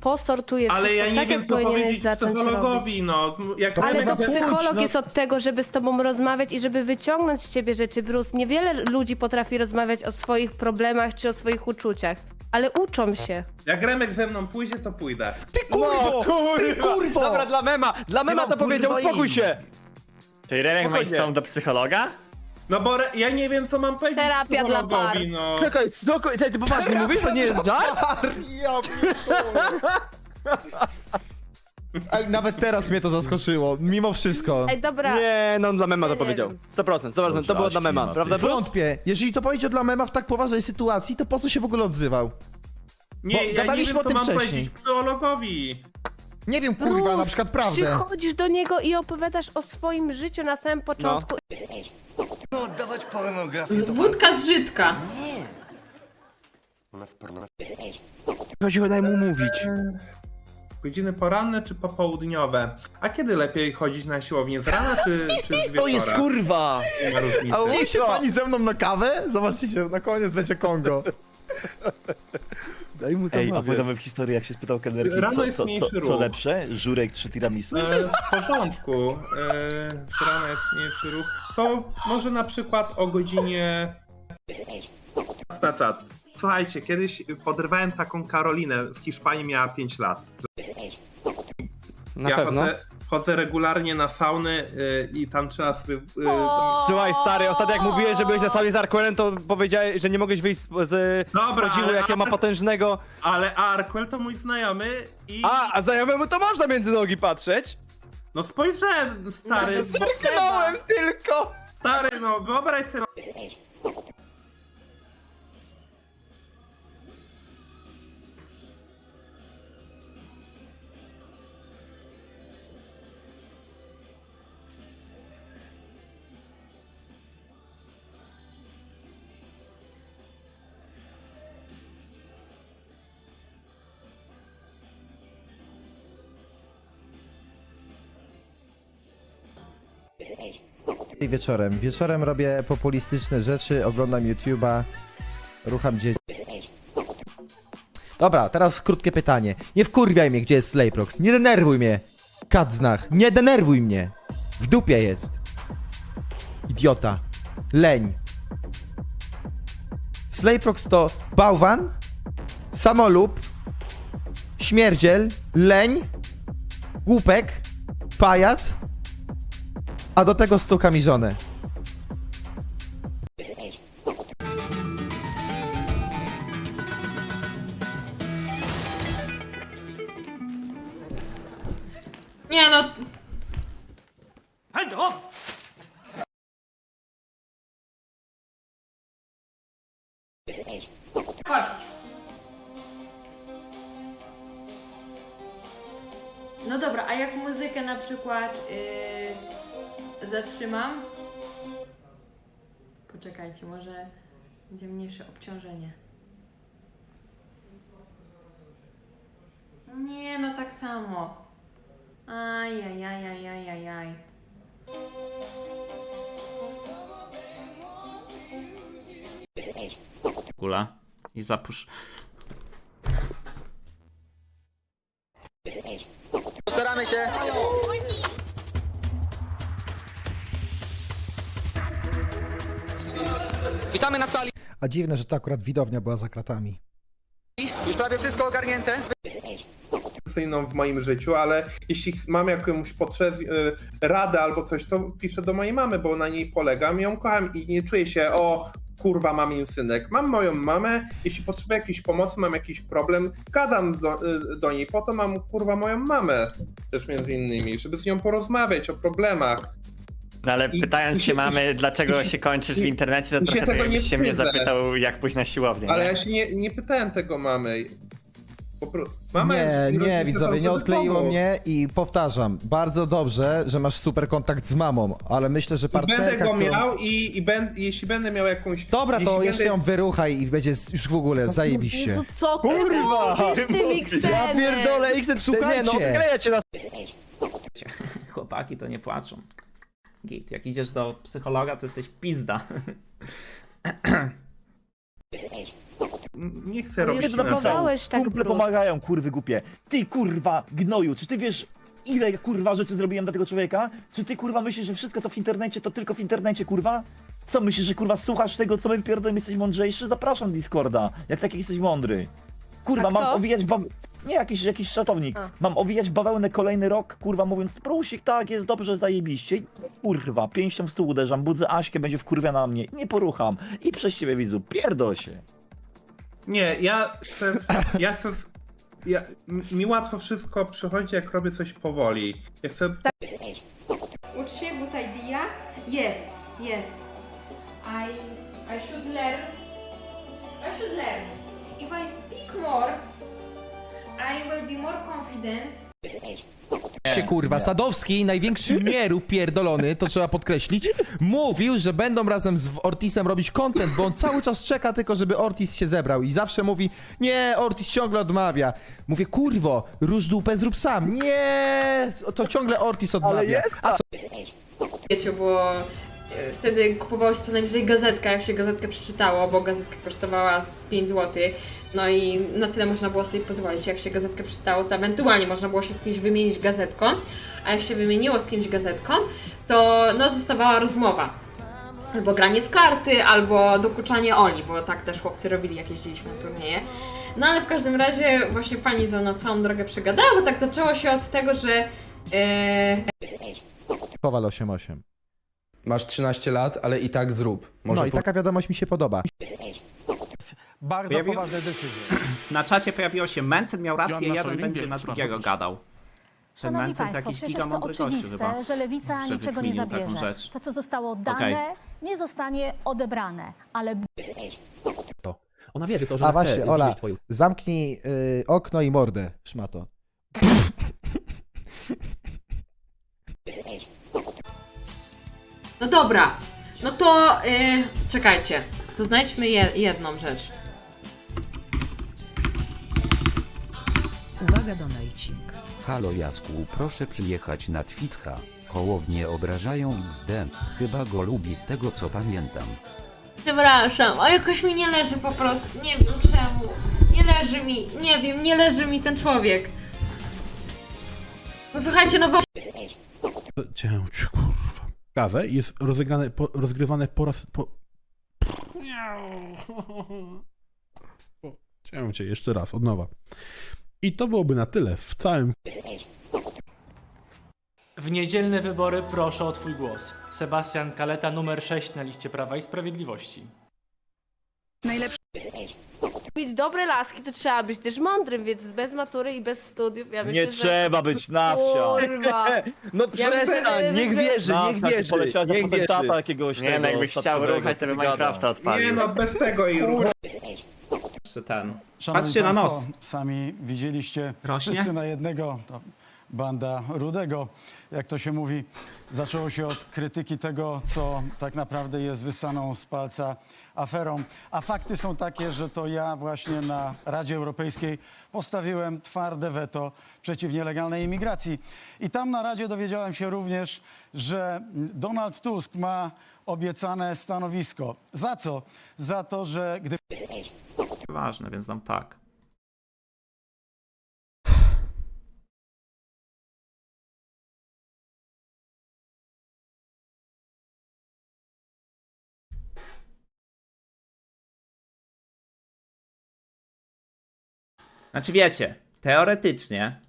posortuje Ale wszystko ja nie tak, wiem, jak co powinieneś powiedzieć zacząć robić. psychologowi, no. Jak Ale bo we- psycholog no. jest od tego, żeby z tobą rozmawiać i żeby wyciągnąć z ciebie rzeczy. Bruce, niewiele ludzi potrafi rozmawiać o swoich problemach czy o swoich uczuciach, ale uczą się. Jak Remek ze mną pójdzie, to pójdę. Ty kurwo! ty kurwo! Dobra, dla mema! Dla mema to powiedział, uspokój się! Czyli Remek ma iść z do psychologa? No bo re- ja nie wiem, co mam powiedzieć Terapia dla psychologowi, par. no. Czekaj, spokój, ty, ty poważnie mówisz? To nie jest żart? Ja pierdolę. Ej, nawet teraz mnie to zaskoczyło, mimo wszystko. Ej, dobra. Nie, no on dla mema to nie powiedział. wiem. 100%, 100%, to było dla mema, prawda? Bruce? Wątpię. Jeżeli to powiedział dla mema w tak poważnej sytuacji, to po co się w ogóle odzywał? Nie, Bo ja nie gadaliśmy wiem, o co tym mam wcześniej. powiedzieć psychologowi. Nie wiem, kurwa, na przykład prawdę. Przychodzisz do niego i opowiadasz o swoim życiu na samym początku. oddawać pornografię do Wódka z Żydka. U nas porno... Chodziło, daj mu mówić. Godziny poranne czy popołudniowe? A kiedy lepiej chodzić na siłownię? Z rana czy, czy z wieczora? To jest kurwa! Nie ma różnicy. A się pani ze mną na kawę? Zobaczycie, na koniec będzie Kongo. Daj mu Ej, opowiadamy w historii, jak się spytał kelnerki, Rano co, jest co, mniejszy co, co ruch. lepsze? Żurek czy tiramisu? E, w porządku. E, z rana jest mniejszy ruch. To może na przykład o godzinie... Na czat. Słuchajcie, kiedyś podrywałem taką Karolinę. W Hiszpanii miała 5 lat. Na ja pewno. Chodzę, chodzę regularnie na sauny y, i tam trzeba sobie... Y, Słuchaj, stary, ostatnio jak mówiłeś, że byłeś na sali z Arquelem, to powiedziałeś, że nie mogłeś wyjść z, z, Dobra, z podziwu, ale- jakie ma potężnego... ale Arkwell to mój znajomy i... A, a znajomemu to można między nogi patrzeć? No spojrzałem, stary, Zerknąłem tylko! stary, no wyobraź sobie... Wieczorem. Wieczorem robię populistyczne rzeczy, oglądam YouTube'a, rucham dzieci. Dobra, teraz krótkie pytanie. Nie wkurwiaj mnie, gdzie jest Slayprox. Nie denerwuj mnie. Kadznach, nie denerwuj mnie. W dupie jest. Idiota. Leń. Slayprox to bałwan, samolub, śmierdziel, leń, głupek, pajac, a do tego stuka mi żonę. Nie no. Chodź. No dobra, a jak muzykę na przykład yy, zatrzymam? Poczekajcie, może będzie mniejsze obciążenie. Nie, no tak samo. Ajajajajajajaj. Kula. I zapusz. Postaramy się. Witamy na sali. A dziwne, że to akurat widownia była za kratami. Już prawie wszystko ogarnięte. W moim życiu, ale jeśli mam jakąś potrzebę, y, radę albo coś, to piszę do mojej mamy, bo na niej polegam, ją kocham i nie czuję się, o kurwa, mamin synek. Mam moją mamę, jeśli potrzebuję jakiejś pomocy, mam jakiś problem, gadam do, y, do niej, po to mam kurwa moją mamę też między innymi, żeby z nią porozmawiać o problemach. No ale I- pytając i się się- mamy, dlaczego się kończysz w internecie, to trochę tak jakbyś się mnie zapytał, jak pójść na siłownię. Ale nie? ja się nie, nie pytałem tego mamy. Po pro... Mama Nie, nie, widzowie, nie odkleiło mnie i powtarzam, bardzo dobrze, że masz super kontakt z mamą, ale myślę, że I będę partnerka, go którą... miał i, i ben, jeśli będę miał jakąś... Dobra, to jeszcze będę... ją wyruchaj i będzie już w ogóle, zajebiście. Jezu, co ty Kurwa! ty mikseny? Ja pierdolę, X, nie no, Słuchajcie. odkleja cię na... Chłopaki to nie płaczą. Git, jak idziesz do psychologa, to jesteś pizda. nie chcę robić męża. próbowałeś tak, Kumple Bruce. pomagają, kurwy głupie. Ty kurwa gnoju, czy ty wiesz ile kurwa rzeczy zrobiłem dla tego człowieka? Czy ty kurwa myślisz, że wszystko to w internecie to tylko w internecie kurwa? Co myślisz, że kurwa słuchasz tego, co my pierdolimy, jesteś mądrzejszy? Zapraszam Discorda, jak taki jesteś mądry. Kurwa, A mam owijać bab... Nie, jakiś, jakiś szatownik. A. Mam owijać bawełnę kolejny rok, kurwa, mówiąc, prusik, tak, jest dobrze, zajebiście. I Kurwa, pięścią w stół uderzam, budzę Aśkę, będzie wkurwia na mnie. Nie porucham. I przez ciebie widzu, pierdol się. Nie, ja chcę, ja chcę, ja, mi łatwo wszystko przychodzi, jak robię coś powoli. Ja chcę Ucz się good idea? Yes, yes. I I should learn. I should learn. If I speak more, I will be more confident. się kurwa. Sadowski, największy mieru pierdolony, to trzeba podkreślić, mówił, że będą razem z Ortisem robić content, bo on cały czas czeka tylko, żeby Ortis się zebrał i zawsze mówi, nie, Ortis ciągle odmawia. Mówię, kurwo, róż dupę, zrób sam. Nie, to ciągle Ortis odmawia. A co Wiecie, bo e, wtedy kupowało się co najwyżej gazetkę, jak się gazetkę przeczytało, bo gazetka kosztowała z 5 zł. No i na tyle można było sobie pozwolić. Jak się gazetkę przeczytało, to ewentualnie można było się z kimś wymienić gazetką, a jak się wymieniło z kimś gazetką, to no zostawała rozmowa. Albo granie w karty, albo dokuczanie Oli, bo tak też chłopcy robili, jak jeździliśmy na turnieje. No ale w każdym razie właśnie pani za na całą drogę przegadała, bo tak zaczęło się od tego, że e, Kowal 88. Masz 13 lat, ale i tak zrób. Może No i taka wiadomość mi się podoba. Bardzo Pojawił- poważne decyzje. Na czacie pojawiło się Mencen miał rację, Joanna jeden Solim, będzie na drugiego proszę. gadał. Ten Szanowni Mencen to Państwo, jakiś przecież to gościu oczywiste, chyba. że lewica że niczego nie wykminił taką zabierze. rzecz. To, co zostało dane, nie zostanie odebrane, ale Ona wie, to, że A ona chce właśnie, widzieć Ola, twoją zamknij y, okno i mordę, szmato. No dobra, no to y, czekajcie, to znajdźmy je, jedną rzecz. Uwaga do najcink. Halo Jasku, proszę przyjechać na Twitcha. Hołownie obrażają XD. Chyba go lubi z tego co pamiętam. Przepraszam, a jakoś mi nie leży po prostu, nie wiem czemu. Nie leży mi, nie wiem, nie leży mi ten człowiek. No słuchajcie, no bo... Cię, kurwa. Kawę jest rozegrane, po, rozgrywane po raz... Po... Cię cię jeszcze raz, od nowa. I to byłoby na tyle w całym W niedzielne wybory proszę o twój głos. Sebastian Kaleta, numer 6 na liście Prawa i Sprawiedliwości. Mieć dobre laski, to trzeba być też mądrym, więc bez matury i bez studiów, ja myślę, Nie że... trzeba być na wsia. Kurwa. No Ja przestań, myślę, niech że- wierzy, niech wierzy, niech wierzy. jakiegoś Nie tego no, jakbyś chciał ruchać, to by gada. Minecrafta odpalił. Nie no, bez tego i ruch. Jeszcze ten. Szanowni Patrzcie na Państwo, nos. Sami widzieliście Rośnie? wszyscy na jednego, to banda rudego, jak to się mówi. Zaczęło się od krytyki tego, co tak naprawdę jest wyssaną z palca aferą. A fakty są takie, że to ja właśnie na Radzie Europejskiej postawiłem twarde weto przeciw nielegalnej imigracji. I tam na Radzie dowiedziałem się również, że Donald Tusk ma obiecane stanowisko. Za co? Za to, że gdy Ważne, więc dam tak. Znaczy wiecie, teoretycznie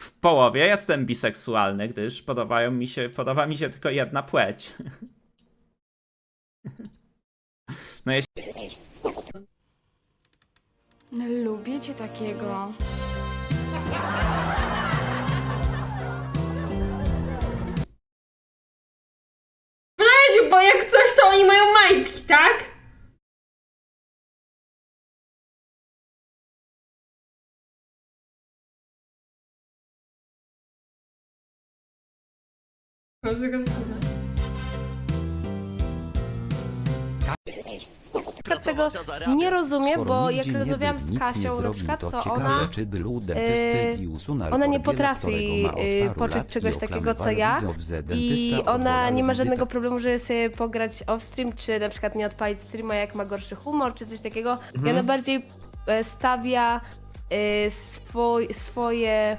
w połowie jestem biseksualny, gdyż podobają mi się, podoba mi się tylko jedna płeć. No jeśli Lubię cię takiego. Przykład tego nie rozumiem, bo jak rozmawiałam z Kasią na przykład, to ona, yy, dentysty i usunął ona nie potrafi yy, poczuć czegoś takiego co ja i ona nie ma żadnego problemu, żeby sobie pograć off-stream, czy na przykład nie odpalić streama jak ma gorszy humor, czy coś takiego. I ona bardziej e, stawia swoj, swoje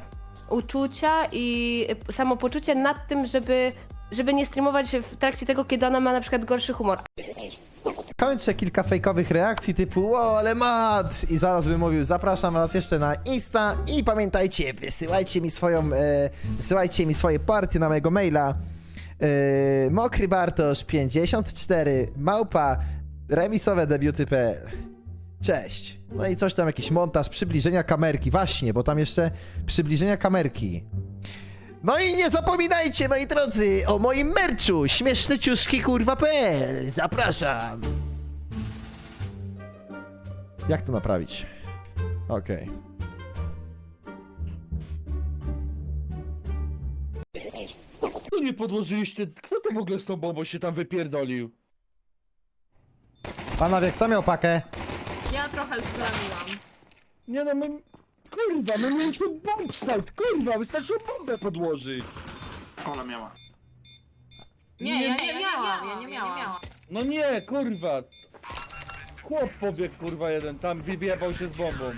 uczucia i samopoczucie nad tym, żeby, żeby nie streamować w trakcie tego, kiedy ona ma na przykład gorszy humor. Kończę kilka fejkowych reakcji typu o, ale mat! I zaraz bym mówił, zapraszam was jeszcze na Insta i pamiętajcie, wysyłajcie mi swoją, e, wysyłajcie mi swoje partie na mojego maila e, mokry bartosz 54 małpa remisowe debiuty.pl Cześć. No i coś tam, jakiś montaż przybliżenia kamerki, właśnie, bo tam jeszcze przybliżenia kamerki. No i nie zapominajcie, moi drodzy, o moim merczu śmiesznyciuszki kurwa.pl. Zapraszam. Jak to naprawić? Okej. No nie podłożyliście, kto to w ogóle z tą bombą się tam wypierdolił? Panowie, kto miał pakę? Ja trochę zraniłam. Nie no, my... Kurwa, my mieliśmy bombsite, kurwa, wystarczyło bombę podłożyć. Nie, ja nie miałam, ja nie miałam. No nie, kurwa. Chłop pobiegł, kurwa, jeden, tam wyjebał się z bombą.